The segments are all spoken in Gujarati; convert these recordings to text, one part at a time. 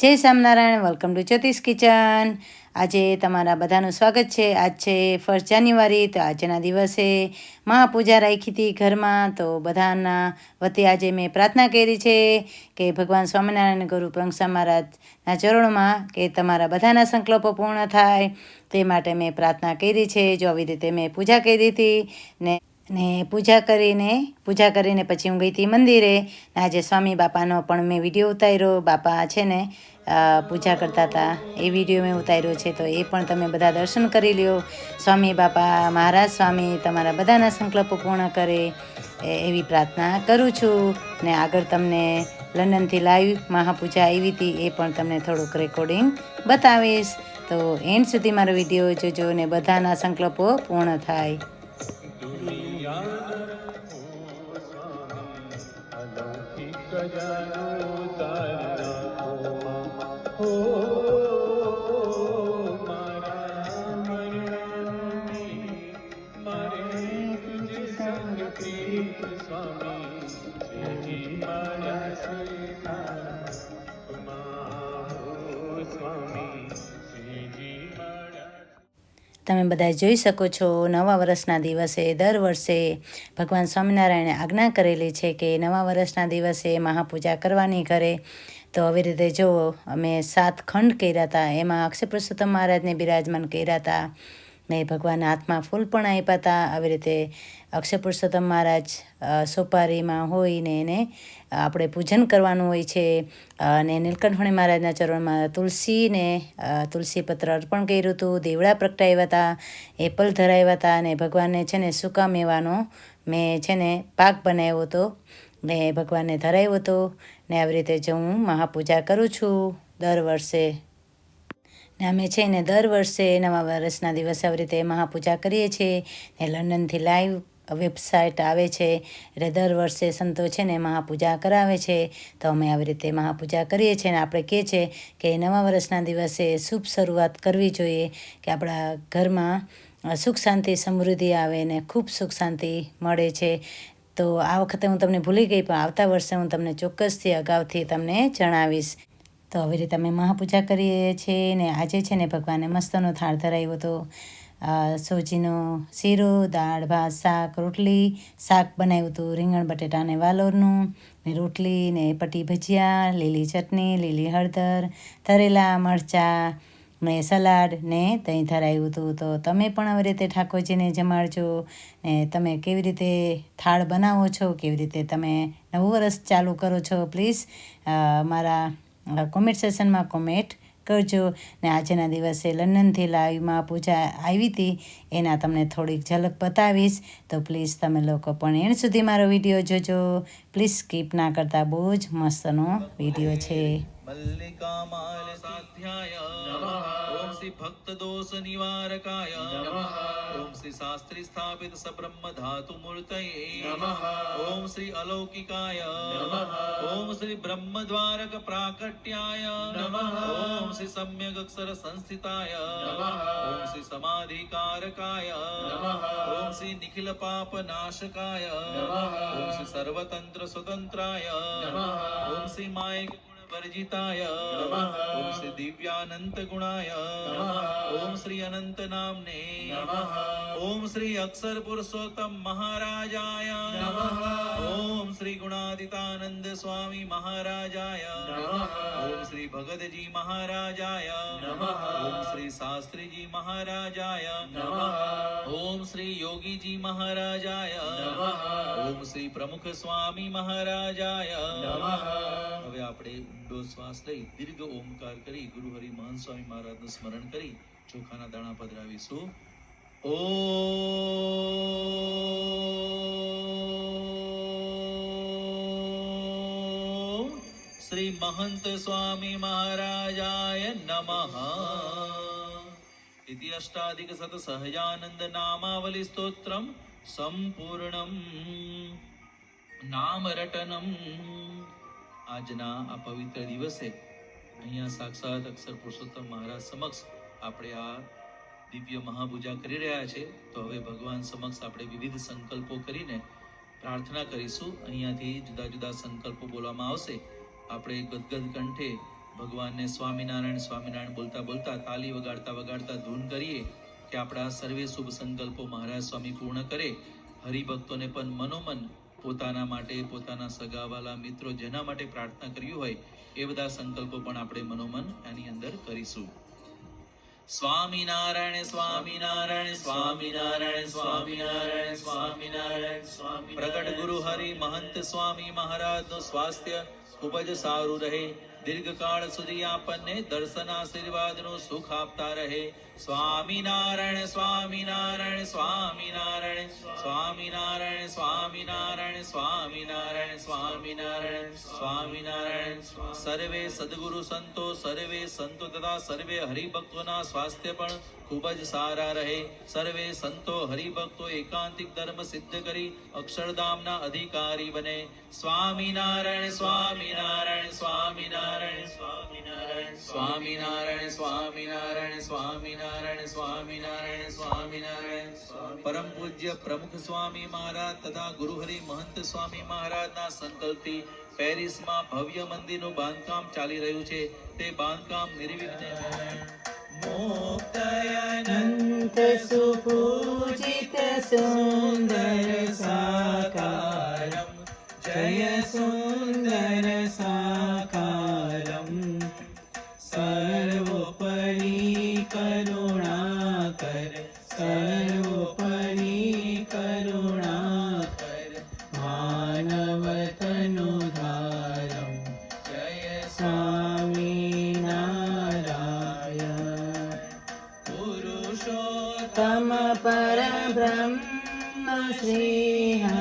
જય Swaminarayan welcome to Jyotish kitchen. આજે તમારા બધાનું સ્વાગત છે. આજ છે ફર્સ્ટ જાન્યુઆરી, તો આજના દિવસે મહાપૂજા રાખી હતી ઘરમાં. તો બધાના વતી આજે મેં પ્રાર્થના કરી છે કે ભગવાન સ્વામિનારાયણ ગુરુ પ્રંસા મહારાજના ચરણોમાં કે તમારા બધાના સંકલ્પો પૂર્ણ થાય. તે માટે મેં પ્રાર્થના કરી છે. જો આવી રીતે મેં પૂજા કરી હતી ને ને પૂજા કરીને પૂજા કરીને પછી હું ગઈ હતી મંદિરે. આજે સ્વામી બાપાનો પણ મેં વીડિયો ઉતાર્યો. બાપા છે ને પૂજા કરતા હતા. એ વીડિયો મેં ઉતાર્યો છે, તો એ પણ તમે બધા દર્શન કરી લ્યો. સ્વામી બાપા, મહારાજ સ્વામી તમારા બધાના સંકલ્પો પૂર્ણ કરે એવી પ્રાર્થના કરું છું. ને આગળ તમને લંડનથી લાઈવ મહાપૂજા આવી હતી, એ પણ તમને થોડુંક રેકોર્ડિંગ બતાવીશ. તો એન્ડ સુધી મારો વીડિયો જોજો ને બધાના સંકલ્પો પૂર્ણ થાય. અલૌકિક જાનો તારા હો તમે બધા જોઈ શકો છો, નવા વર્ષના દિવસે દર વર્ષે ભગવાન સ્વામિનારાયણે આજ્ઞા કરેલી છે કે નવા વર્ષના દિવસે મહાપૂજા કરવાની ઘરે. તો આવી રીતે જો અમે સાત ખંડ કર્યા હતા, એમાં અક્ષય પુરુષોત્તમ મહારાજને બિરાજમાન કર્યા હતા. ને ભગવાનના હાથમાં ફૂલ પણ આપ્યા હતા. આવી રીતે અક્ષય પુરુષોત્તમ મહારાજ સોપારીમાં હોય ને એને આપણે પૂજન કરવાનું હોય છે. અને નીલકંઠમણી મહારાજના ચરણમાં તુલસીને તુલસી પત્ર અર્પણ કર્યું હતું. દેવડા પ્રગટાવ્યા હતા, એપલ ધરાવ્યા હતા અને ભગવાનને છે ને સૂકા મેવાનો મેં છે ને પાક બનાવ્યો હતો. ને ભગવાનને ધરાવ્યો હતો. ને આવી રીતે જો હું મહાપૂજા કરું છું. દર વર્ષે અમે છે ને દર વર્ષે નવા વર્ષના દિવસે આવી રીતે મહાપૂજા કરીએ છીએ ને લંડનથી લાઈવ વેબસાઇટ આવે છે. એટલે દર વર્ષે સંતો છે ને મહાપૂજા કરાવે છે. તો અમે આવી રીતે મહાપૂજા કરીએ છીએ ને આપણે કહે છે કે નવા વર્ષના દિવસે શુભ શરૂઆત કરવી જોઈએ કે આપણા ઘરમાં સુખ શાંતિ સમૃદ્ધિ આવે ને ખૂબ સુખ શાંતિ મળે છે. તો આ વખતે હું તમને ભૂલી ગઈ પણ આવતા વર્ષે હું તમને ચોક્કસથી અગાઉથી તમને જણાવીશ. તો આવી રીતે અમે મહાપૂજા કરીએ છીએ ને આજે છે ને ભગવાને મસ્તનો થાળ ધરાવ્યો હતો. સોજીનો શીરો, દાળ, ભાત, શાક, રોટલી, શાક બનાવ્યું હતું, રીંગણ, બટેટા ને વાલોરનું ને રોટલી ને પટી ભજીયા, લીલી ચટણી, લીલી હળદર, તરેલા, મરચાં ને સલાડ ને દહીં ધરાવ્યું હતું. તો તમે પણ આવી રીતે ઠાકોરજીને જમાડજો ને તમે કેવી રીતે થાળ બનાવો છો, કેવી રીતે તમે નવું વર્ષ ચાલુ કરો છો, પ્લીઝ મારા કોમેન્ટ સેશનમાં કોમેન્ટ કરજો. ને આજના દિવસે લંડનથી લાઈવમાં પૂજા આવી હતી. એના તમને થોડીક ઝલક બતાવીશ. તો પ્લીઝ તમે લોકો પણ એન્ડ સુધી મારો વીડિયો જોજો. પ્લીઝ સ્કીપ ના કરતા. બહુ જ મસ્તનો વીડિયો છે. મલ્લિકામાલ સાધ્યાય ઓમ શ્રી ભક્ત દોષ નિવારકાય ઓમ શ્રી શાસ્ત્રી સ્થાપિત સબ્રહ્મ ધાતુ મૂર્તયે ઓમ શ્રી અલૌકિકાય ઓમ શ્રી બ્રહ્મ દ્વારક પ્રાકટ્યાય ઓમ શ્રી સમ્યક અક્ષર સંસ્થિતાય ઓમ શ્રી સમાધિકારકાય ઓમ શ્રી નિખિલ પાપ નાશકાય ઓમ શ્રી સર્વતંત્ર સ્વતંત્રાય ઓમ શ્રી વર્જિતાય ઓમ શ્રી દિવ્યાનંત ગુણાય ઓમ શ્રી અનંત નામને ઓમ શ્રી અક્ષર પુરુષોત્તમ મહારાજાય ઓમ શ્રી ગુણાદિતાનંદ સ્વામી મહારાજાય ઓમ શ્રી ભગતજી મહારાજાય ઓમ શ્રી શાસ્ત્રીજી મહારાજાય ઓમ શ્રી યોગીજી મહારાજાય ઓમ શ્રી પ્રમુખ સ્વામી મહારાજાય હવે આપણે ઊંડો શ્વાસ લઈ દીર્ઘ ઓમકાર કરી ગુરુ હરિ મહાન સ્વામી મહારાજનું સ્મરણ કરી ચોખાના દાણા પધરાવીશું. ઓ શ્રી મહંત સ્વામી મહારાજાય નમઃ. ઇતિ અષ્ટાધિક સત સહજાનંદ નામાવલી આજના આ પવિત્ર દિવસે અહીંયા સાક્ષાત અક્ષર પુરુષોત્તમ મહારાજ સમક્ષ આપણે આ દિવ્ય મહાપૂજા કરી રહ્યા છે. તો હવે ભગવાન સમક્ષ આપણે વિવિધ સંકલ્પો કરીને પ્રાર્થના કરીશું. અહીંયાથી જુદા જુદા સંકલ્પો બોલવામાં આવશે. આપણે ગદગદ કંઠે ભગવાનને સ્વામિનારાયણ સ્વામિનારાયણ બોલતા બોલતા તાલી વગાડતા વગાડતા ધૂન કરીએ કે આપણા સર્વે શુભ સંકલ્પો મહારાજ સ્વામી પૂર્ણ કરે. હરિભક્તોને પણ મનોમન પોતાના માટે, પોતાના સગાવાલા મિત્રો જેના માટે પ્રાર્થના કર્યું હોય, એ બધા સંકલ્પો પણ આપણે મનોમન એની અંદર કરીશું. સ્વામિનારાયણ સ્વામિનારાયણ સ્વામિનારાયણ સ્વામિનારાયણ સ્વામિનારાયણ સ્વામી પ્રગટ ગુરુ હરિ મહંત સ્વામી મહારાજનું સ્વાસ્થ્ય ખૂબ જ સારું રહે. દીર્ઘકાળ સુધી આપણને દર્શન આશીર્વાદનું સુખ આપતા રહે. સ્વામિનારાયણ સ્વામિનારાયણ સ્વામિનારાયણ સ્વામિનારાયણ સ્વામિનારાયણ સ્વામિનારાયણ સ્વામિનારાયણ સ્વામિનારાયણ. સર્વે સદગુરુ સંતો, સર્વે સંતો તથા સર્વે હરિભક્તોના સ્વાસ્થ્ય પણ ખૂબ જ સારા રહે. સર્વે સંતો હરિભક્તો એકાંતિક ધર્મ સિદ્ધ કરી અક્ષરધામના અધિકારી બને. સ્વામિનારાયણ સ્વામિનારાયણ. સ્વામિનારાયણ સ્વામિનારાયણ સ્વામિનારાયણ સ્વામિનારાયણ સ્વામિનારાયણ પરમ પૂજ્ય પ્રમુખ સ્વામી મહારાજ તથા ગુરુહરિ મહંત સ્વામી મહારાજના સંકલ્પથી પેરિસમાં ભવ્ય મંદિરનું બાંધકામ ચાલી રહ્યું છે. તે બાંધકામ નિર્વિઘ્ને અનંત સુપૂજિત સુંદર સાકારમ. જય સુંદર સાકારમ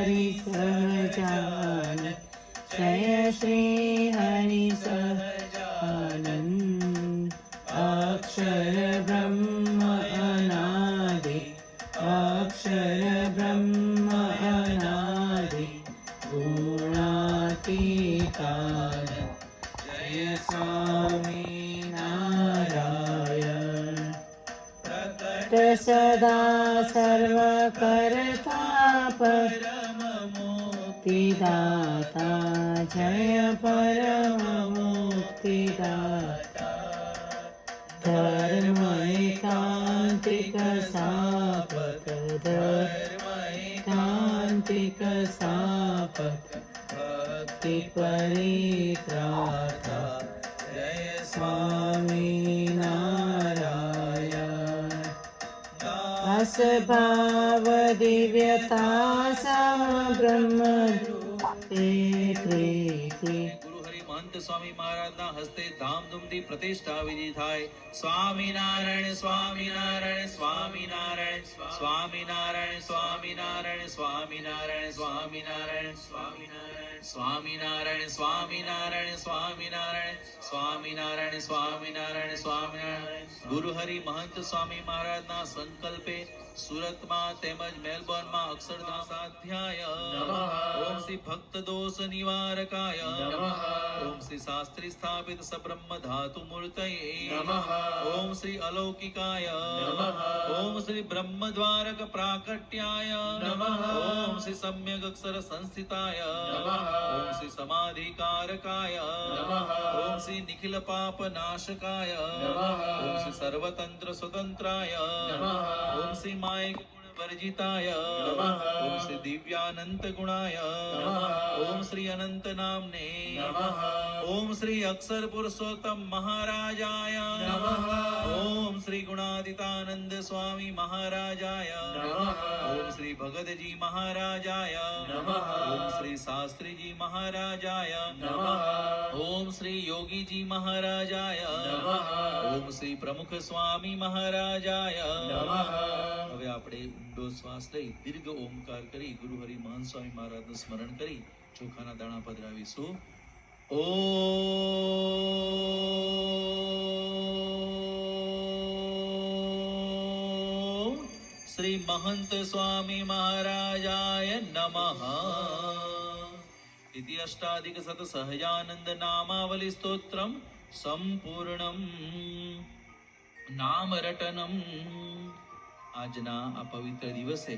હરિ સહજાન જય શ્રી હરિ સહજાનંદ અક્ષર બ્રહ્મ અનાદિ અક્ષર બ્રહ્મ અનાદિ ગુણાતીતાન જય સ્વામિનારાયણ પ્રકટ સદા સર્વ કરતા मुक्तिदाता जय परममुक्तिदाता धर्मैकान्तिकसापक धर्मैकान्तिकसापक भक्तिपरित्राता जय स्वामी હસભાવ દિવ્યતા સમ બ્રહ્મ સ્વામી મહારાજના હસ્તે ધામધૂમથી પ્રતિષ્ઠા વિધિ થાય સ્વામિનારાયણ સ્વામિનારાયણ સ્વામિનારાયણ સ્વામિનારાયણ સ્વામિનારાયણ સ્વામિનારાયણ સ્વામિનારાયણ સ્વામિનારાયણ સ્વામિનારાયણ સ્વામિનારાયણ સ્વામિનારાયણ સ્વામિનારાયણ સ્વામિનારાયણ સ્વામિનારાયણ ગુરુ હરિ મહંત સ્વામી મહારાજના સંકલ્પે સુરતમાં તેમજ મેલબોર્નમાં અક્ષરધામ સાધ્યાય ઓમ શ્રી ભક્ત દોષ નિવારકાય ઓમ શ્રી શાસ્ત્રી સ્થાપિત સબ્રહ્મ ધાતુ મૂર્તયે ઓમ શ્રી અલૌકિકાય ઓમ શ્રી બ્રહ્મ દ્વારક પ્રાકટ્યાય ઓમ શ્રી સમ્યક અક્ષર સંસ્થિતાય ઓમ શ્રી સમાધિકારકાય ઓમ શ્રી નિખિલ પાપ નાશકાય ઓમ શ્રી સર્વતંત્ર સ્વતંત્રાય ઓમ શ્રી માયક ગુણ ઓમ શ્રી દિવ્યાનંત ગુણાય ઓમ શ્રી અનંત નામને ઓમ શ્રી અક્ષર પુરુષોત્તમ મહારાજાય ઓમ શ્રી ગુણાદિતાનંદ સ્વામી મહારાજાય ઓમ શ્રી ભગતજી મહારાજાય ઓમ શ્રી શાસ્ત્રીજી મહારાજાય ઓમ શ્રી યોગીજી મહારાજાય ઓમ શ્રી પ્રમુખ સ્વામી મહારાજાય હવે આપણે ઊંડો શ્વાસ લઈ દીર્ઘ ઓમકાર કરી ગુરુ હરિ મહાન સ્વામી મહારાજનું સ્મરણ કરી ચોખાના દાણા પધરાવીશું. ઓ શ્રી મહંત સ્વામી મહારાજાય નમઃ. ઇતિ અષ્ટાધિક સત સહજાનંદ નામાવલી સ્તોત્રમ સંપૂર્ણમ. આજના આ પવિત્ર દિવસે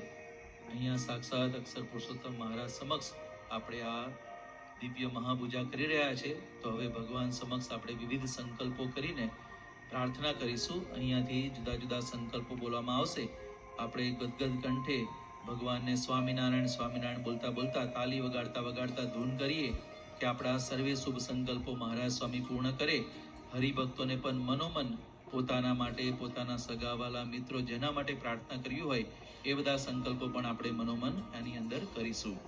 અહીંયા સાક્ષાત અક્ષર પુરુષોત્તમ મહારાજ સમક્ષ આપણે આ દિવ્ય મહાપૂજા કરી રહ્યા છે. તો હવે ભગવાન સમક્ષ આપણે વિવિધ સંકલ્પો કરીને પ્રાર્થના કરીશું. અહીંયાથી જુદા જુદા સંકલ્પો બોલવામાં આવશે. આપણે ગદગદ કંઠે ભગવાનને સ્વામિનારાયણ સ્વામિનારાયણ બોલતા બોલતા તાલી વગાડતા વગાડતા ધૂન કરીએ કે આપણા સર્વે શુભ સંકલ્પો મહારાજ સ્વામી પૂર્ણ કરે. હરિભક્તોને પણ મનોમન પોતાના માટે, પોતાના સગાવાલા મિત્રો જેના માટે પ્રાર્થના કર્યું હોય, એ બધા સંકલ્પો પણ આપણે મનોમન એની અંદર કરીશું.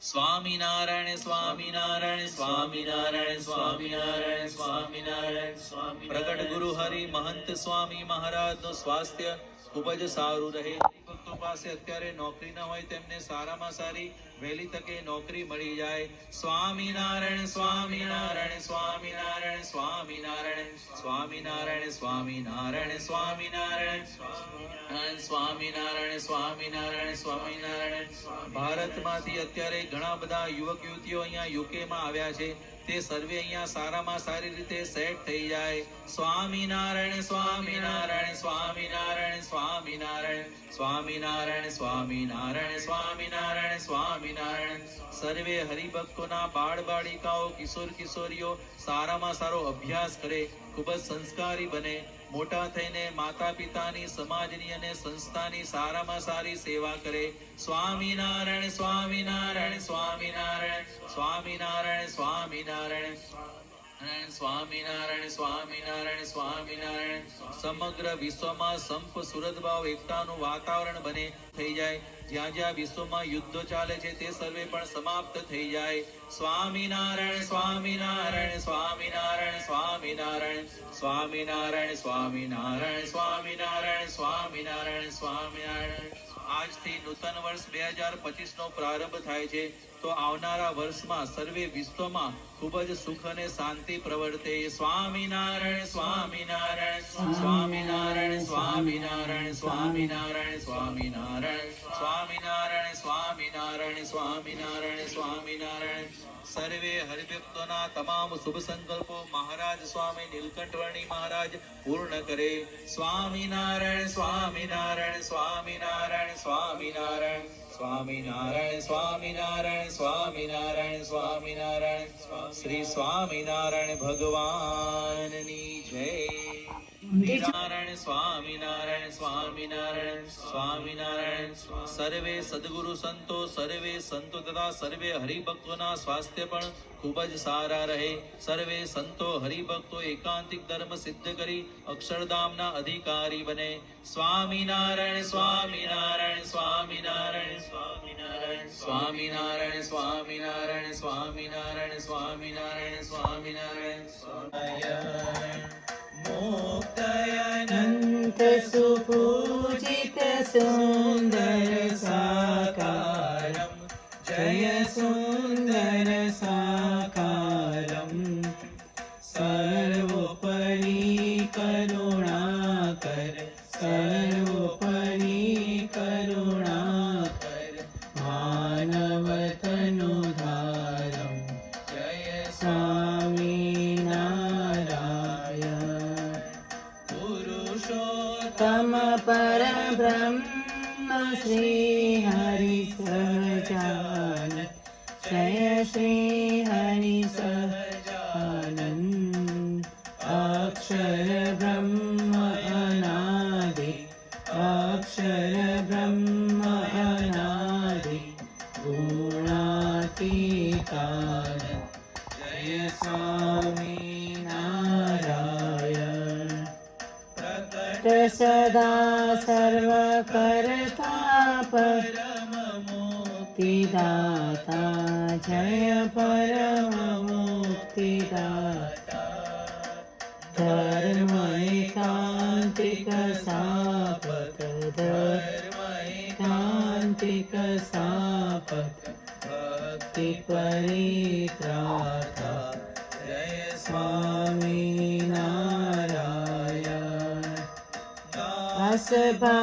સ્વામિનારાયણ સ્વામિનારાયણ સ્વામિનારાયણ સ્વામિનારાયણ સ્વામિનારાયણ સ્વામી પ્રગટ ગુરુ હરિ મહંત સ્વામી મહારાજનું સ્વાસ્થ્ય ખૂબ જ સારું રહે ભક્તો પાસે અત્યારે નોકરી ન હોય તેમને સારામાં સારી વહેલી તકે નોકરી મળી જાય સ્વામિનારાયણ સ્વામિનારાયણ સ્વામિનારાયણ સ્વામિનારાયણ સ્વામિનારાયણ સ્વામિનારાયણ સ્વામિનારાયણ સ્વામિનારાયણ સ્વામિનારાયણ સ્વામિનારાયણ ભારતમાંથી અત્યારે ઘણા બધા યુવક યુવતીઓ અહીંયા યુકે માં આવ્યા છે તે સર્વે અહીંયા સારામાં સારી રીતે સેટ થઈ જાય. સ્વામિનારાયણ સ્વામિનારાયણ સ્વામિનારાયણ સ્વામિનારાયણ સ્વામિનારાયણ સ્વામિનારાયણ સ્વામિનારાયણ સ્વામિનારાયણ. સર્વે હરિભક્તોના બાળ બાળિકાઓ કિશોર કિશોરીઓ સારામાં સારો અભ્યાસ કરે. ખૂબ જ સંસ્કારી બને. મોટા થઈને માતા પિતાની સમાજની અને સંસ્થાની સારામાં સારી સેવા કરે. સ્વામિનારાયણ સ્વામિનારાયણ સ્વામિનારાયણ સ્વામિનારાયણ સ્વામિનારાયણ. સ્વામિનારાયણ સ્વામિનારાયણ સ્વામિનારાયણ. સમગ્ર વિશ્વમાં સંપ સુરદભાવ એકતાનું વાતાવરણ બને, થઈ જાય. જ્યાં જ્યાં વિશ્વમાં યુદ્ધો ચાલે છે, તે સર્વે પણ સમાપ્ત થઈ જાય. સ્વામિનારાયણ સ્વામિનારાયણ સ્વામિનારાયણ સ્વામિનારાયણ. સ્વામિનારાયણ સ્વામિનારાયણ સ્વામિનારાયણ સ્વામિનારાયણ સ્વામિનારાયણ. આજથી નૂતન વર્ષ બે હજાર પચીસ નો પ્રારંભ થાય છે. તો આવનારા વર્ષમાં સર્વે વિશ્વમાં ખૂબ જ સુખ અને શાંતિ પ્રવર્તે સ્વામિનારાયણ સ્વામિનારાયણ સ્વામિનારાયણ સ્વામિનારાયણ સ્વામિનારાયણ સ્વામિનારાયણ સ્વામિનારાયણ સ્વામિનારાયણ સ્વામિનારાયણ સ્વામિનારાયણ સર્વે હરિભક્તોના તમામ શુભ સંકલ્પો મહારાજ સ્વામી નીલકંઠવર્ણી મહારાજ પૂર્ણ કરે સ્વામિનારાયણ સ્વામિનારાયણ સ્વામિનારાયણ સ્વામિનારાયણ સ્વામિનારાયણ સ્વામિનારાયણ સ્વામિનારાયણ સ્વામિનારાયણ શ્રી સ્વામિનારાયણ ભગવાનની જય. નારાયણ સ્વામિનારાયણ સ્વામિનારાયણ સ્વામિનારાયણ સર્વે સદગુરુ સંતો સર્વે સંતો તથા સર્વે હરિભક્તોના સ્વાસ્થ્ય પણ ખૂબ જ સારા રહે. સર્વે સંતો હરિભક્તો એકાંતિક ધર્મ સિદ્ધ કરી અક્ષરધામના અધિકારી બને. સ્વામિનારાયણ સ્વામિનારાયણ સ્વામિનારાયણ સ્વામિનારાયણ સ્વામિનારાયણ સ્વામિનારાયણ સ્વામિનારાયણ સ્વામિનારાયણ અનંત સુપૂજિત સુંદર સાકારમ જય સુંદર સાકારમ સર્વોપરી કરુણાકર સર્વોપરી ब्रह्म अनादि अक्षर ब्रह्म अनादि गुणातीतान जय स्वामी नारायण प्रकट सदा सर्वकर्ता परममुक्तिदाता जय परममुक्तिदाता सापक धर्मैकान्तिक सापक भक्तिपरित्राता जय स्वामी नारायण दासभा